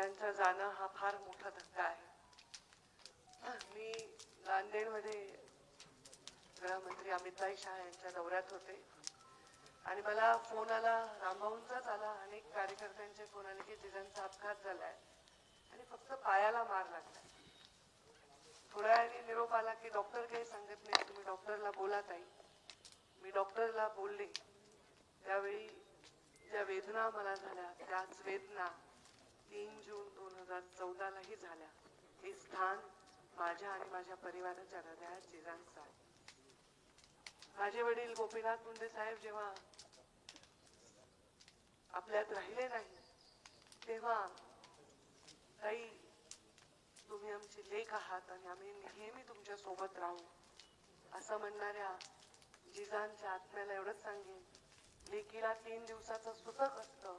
हा फार मोठा धक्का आहे. मी नांदेडमध्ये गृहमंत्री अमितभाई शहा यांच्या दौऱ्यात होते. आणि मला फोन आला रामभाऊंचाच आला अनेक कार्यकर्त्यांचे फोन आले की जिजांचा अपघात झालाय. आणि फक्त पायाला मार लागलाय. थोड्या वेळाने निरोप आला की डॉक्टर काही सांगत नाही तुम्ही डॉक्टरला बोला ताई. मी डॉक्टरला बोलले. त्यावेळी ज्या वेदना मला झाल्या त्याच वेदना तीन जून दोन हजार चौदालाही झाल्या हे स्थान माझ्या आणि माझ्या परिवाराच्या हृदयात जिजांचं आहे. माझे वडील गोपीनाथ मुंडे साहेब जेव्हा आपल्यात राहिले नाही तेव्हा ताई तुम्ही आमची लेख आहात आणि आम्ही नेहमी तुमच्यासोबत राहू. असं म्हणणाऱ्या जिजांच्या आत्म्याला एवढंच सांगेन. लेकीला तीन दिवसाचं सुतक असतं.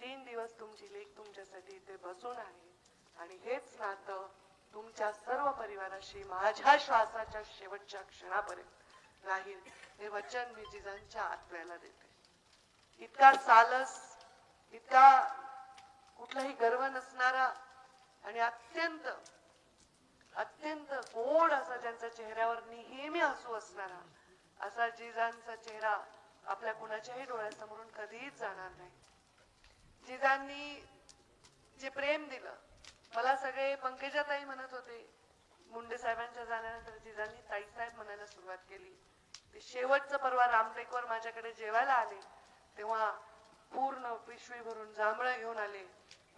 तीन दिवस तुमची लेख तुमच्यासाठी इथे बसून आहे. आणि हेच नातं तुमच्या सर्व परिवाराशी माझ्या श्वासाच्या शेवटच्या क्षणापर्यंत राहील. हे वचन मी जिजांच्या आत्म्याला देते. इतका सालस इतका कुठलाही गर्व नसणारा आणि अत्यंत अत्यंत गोड असा ज्यांचा चेहऱ्यावर नेहमी हसू असणारा असा जिजांचा चेहरा आपल्या कुणाच्याही डोळ्यासमोरून कधीच जाणार नाही. जिजांनी जे प्रेम दिलं मला सगळे पंकजाताई म्हणत होते. मुंडे साहेबांच्या जाण्यानंतर जिजांनी ताईसाहेब म्हणायला सुरुवात केली. ते शेवटचं परवा रामटेकवर माझ्याकडे जेवायला आले तेव्हा पूर्ण पिशवी भरून जांभळं घेऊन आले.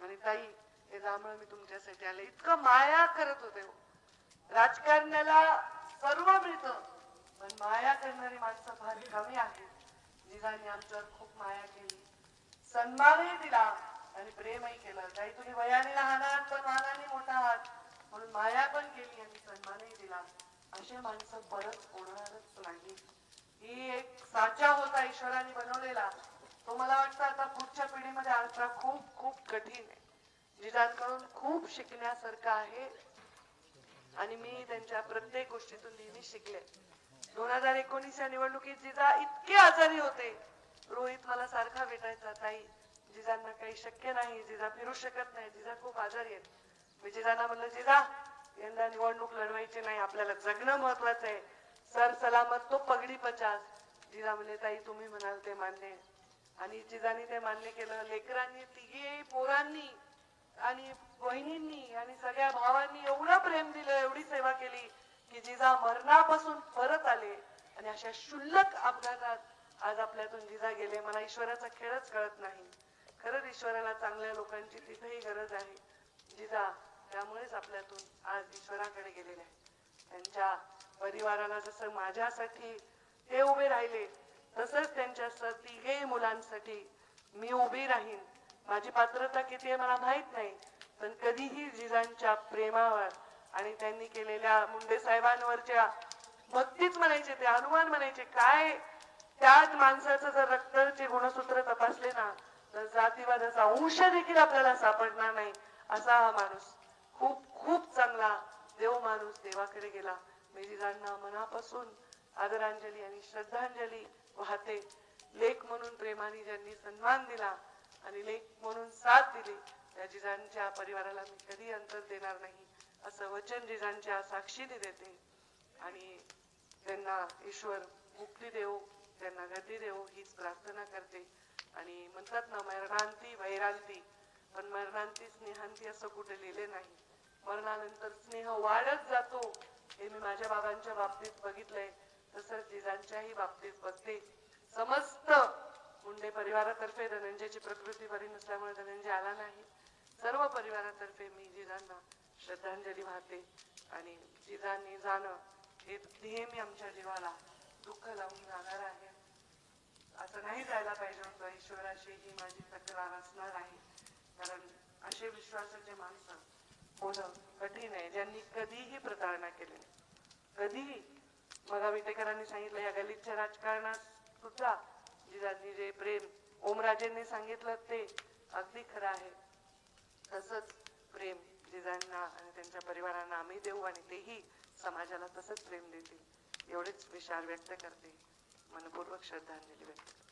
आणि ताई हे जांभळं मी तुमच्यासाठी आले. इतकं माया करत होते हो. राजकारण्याला सर्व मिळतं पण माया करणारी माणसं फार कमी आहेत. जिजांनी आमच्यावर खूप माया केली. सन्मानही दिला आणि प्रेमही केलं. काही तुम्ही वयाने लहान आहात पण मानाने मोठा आहात. म्हणून माया पण केली आणि सन्मानही दिला. असे माणसं परत होणारच नाही ही एक साचा होता ईश्वराने बनवलेला. तो मला वाटतं आता पुढच्या पिढीमध्ये आणता खूप खूप कठीण आहे. जिजांकडून खूप शिकण्यासारखं आहे. आणि मी त्यांच्या प्रत्येक गोष्टीतून नेहमी शिकले. दोन हजार एकोणीस या निवडणुकीत जिजा इतके आजारी होते. रोहित मला सारखा भेटायचा ताई जिजांना काही शक्य नाही. जिजा फिरू शकत नाही. जिजा खूप आजारी आहेत. मी जिजांना म्हणलं जिजा यंदा निवडणूक लढवायची नाही. आपल्याला जगणं महत्वाचं आहे. सर सलामत तो पगडी पचास. जिजा म्हणले ताई तुम्ही म्हणाल ते मान्य आणि जिजानी ते मान्य केलं. लेकरांनी तिघे पोरांनी आणि बहिणींनी आणि सगळ्या भावांनी एवढं प्रेम दिलं एवढी सेवा केली की जिजा मरणापासून परत आले. आणि अशा शुल्लक अपघातात आज आपल्यातून जिजा गेले मला ईश्वराचा खेळच कळत नाही. खरंच ईश्वराला चांगल्या लोकांची तिथेही गरज आहे. जिजा त्यामुळेच आपल्यातून आज ईश्वराकडे गेलेले आहे. त्यांच्या परिवाराला जसं माझ्यासाठी ते उभे राहिले तसंच त्यांच्या तिघेही मुलांसाठी मी उभी राहीन. माझी पात्रता किती आहे मला माहीत नाही पण कधीही जिजांच्या प्रेमावर आणि त्यांनी केलेल्या मुंडे साहेबांवरच्या भक्तीच म्हणायचे ते हनुमान म्हणायचे काय त्याच माणसाचं जर रक्ताचे गुणसूत्र तपासले ना तर जातीवादाचा अंश देखील आपल्याला सापडणार नाही असा हा माणूस. खूप खूप चांगला देव माणूस देवाकडे गेला. मी मनापासून आदरांजली आणि श्रद्धांजली वाहते. लेख म्हणून प्रेमाने ज्यांनी सन्मान दिला आणि लेख म्हणून साथ दिली त्या जिजांच्या परिवाराला मी कधी अंतर देणार नाही असं वचन जिजांच्या साक्षीने देते. आणि त्यांना ईश्वर मुक्ती देव. त्यांना गती देऊ हीच प्रार्थना करते. आणि म्हणतात ना मरणांती वैरांती. पण मरणांती स्नेहांती असं कुठे लिहिले नाही. मरणानंतर स्नेह वाढत जातो हे मी माझ्या बाबांच्या बाबतीत बघितलंय. तसंच जिजांच्याही बाबतीत बघते. समस्त मुंडे परिवारातर्फे धनंजयची प्रकृती बरी नसल्यामुळे धनंजय आला नाही. सर्व परिवारातर्फे मी जिजांना श्रद्धांजली वाहते. आणि जिजांनी जाणं हे नेहमी आमच्या जीवाला दुःख लावून जाणार आहे. असं नाही जायला पाहिजे होतं ईश्वराशी ही माझी तक्रार असणार आहे. कारण असे विश्वासाचे माणसं होणं कठीण आहे ज्यांनी कधीही प्रतारणा केली नाही. कधीही मग विटेकरांनी सांगितलं या गलितच्या राजकारणात सुद्धा जिजांनी जे प्रेम ओमराजेंनी सांगितलं ते अगदी खरं आहे. तसंच प्रेम जिजांना आणि त्यांच्या परिवारांना आम्ही देऊ आणि तेही समाजाला तसंच प्रेम देतील. एवढेच विचार व्यक्त करते. मनपूर्वक श्रद्धांजली व्यक्त करते.